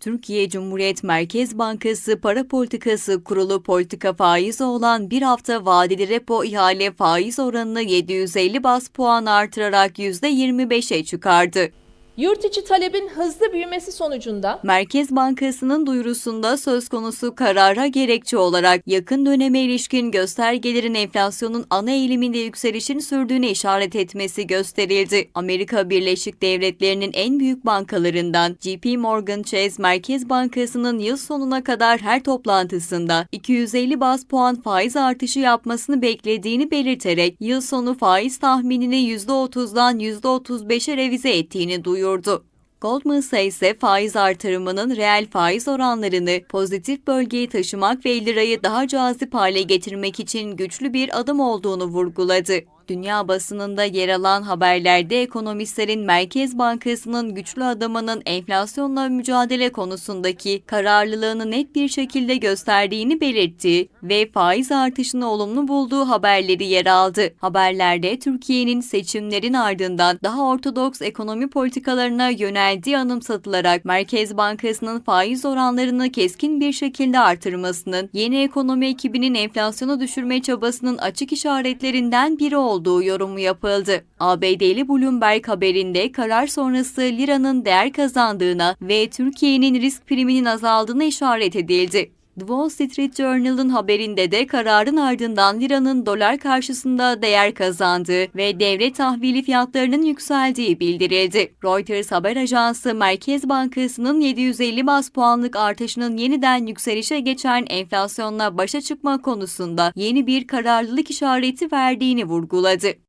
Türkiye Cumhuriyet Merkez Bankası Para Politikası Kurulu politika faizi olan bir hafta vadeli repo ihale faiz oranını 750 bas puan artırarak %25'e çıkardı. Yurt içi talebin hızlı büyümesi sonucunda Merkez Bankası'nın duyurusunda söz konusu karara gerekçe olarak yakın döneme ilişkin göstergelerin enflasyonun ana eğiliminde yükselişin sürdüğüne işaret etmesi gösterildi. Amerika Birleşik Devletleri'nin en büyük bankalarından JP Morgan Chase Merkez Bankası'nın yıl sonuna kadar her toplantısında 250 bas puan faiz artışı yapmasını beklediğini belirterek yıl sonu faiz tahminini %30'dan %35'e revize ettiğini duyurdu. Goldman Sachs faiz artırımının reel faiz oranlarını pozitif bölgeye taşımak ve lirayı daha cazip hale getirmek için güçlü bir adım olduğunu vurguladı. Dünya basınında yer alan haberlerde ekonomistlerin Merkez Bankası'nın güçlü adımının enflasyonla mücadele konusundaki kararlılığını net bir şekilde gösterdiğini belirtti ve faiz artışını olumlu bulduğu haberleri yer aldı. Haberlerde Türkiye'nin seçimlerin ardından daha ortodoks ekonomi politikalarına yöneldiği anımsatılarak Merkez Bankası'nın faiz oranlarını keskin bir şekilde artırmasının yeni ekonomi ekibinin enflasyonu düşürme çabasının açık işaretlerinden biri olduğu yorumu yapıldı. ABD'li Bloomberg haberinde karar sonrası liranın değer kazandığına ve Türkiye'nin risk priminin azaldığına işaret edildi. The Wall Street Journal'ın haberinde de kararın ardından liranın dolar karşısında değer kazandığı ve devlet tahvili fiyatlarının yükseldiği bildirildi. Reuters haber ajansı Merkez Bankası'nın 750 bas puanlık artışının yeniden yükselişe geçen enflasyonla başa çıkma konusunda yeni bir kararlılık işareti verdiğini vurguladı.